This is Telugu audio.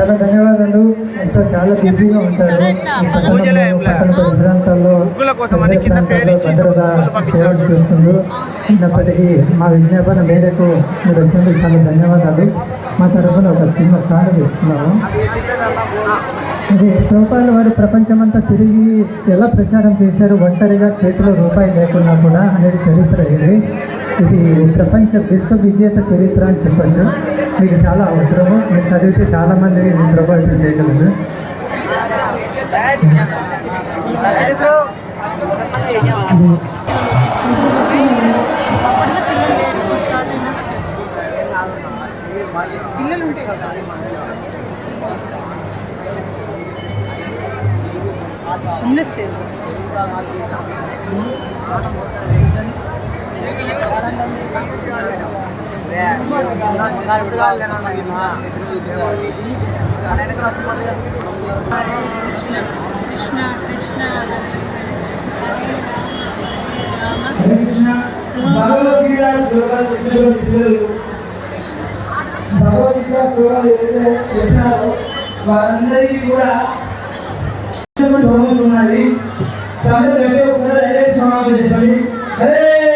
చాలా ధన్యవాదాలు. ఇంకా చాలా బిజీగా ఉంటారు. పట్టణ ప్రాంతాల్లో సేవలు చేస్తుండ్రు. అయినప్పటికీ మా విజ్ఞాపన మేరకు మీరు వచ్చినందుకు చాలా ధన్యవాదాలు. మా తరఫున ఒక చిన్న కార్డు ఇస్తున్నాము ఇది రూపాయల వారు ప్రపంచమంతా తిరిగి ఎలా ప్రచారం చేశారు? ఒంటరిగా చేతిలో రూపాయి లేకున్నా కూడా అనేది చరిత్ర ఇది. ఇది ప్రపంచ విశ్వ విజేత చరిత్ర అని చెప్పచ్చు. మీకు చాలా అవసరము. మీరు చదివితే చాలా మంది ఇది ప్రభావితం చేయగలరు. ఇది అప్పట్లో పిల్లలు ఉంటాయి కదా చిన్న స్టేజ్ కృష్ణ. కృష్ణ. కృష్ణ భగవద్గీత శ్లోకాలు పిల్లలు భగవద్గీత ఏదైతే చెప్పినారో వారందరికీ కూడా ఉన్నది ఉన్నాయి ఒకసారి సమావేశం చెప్పండి.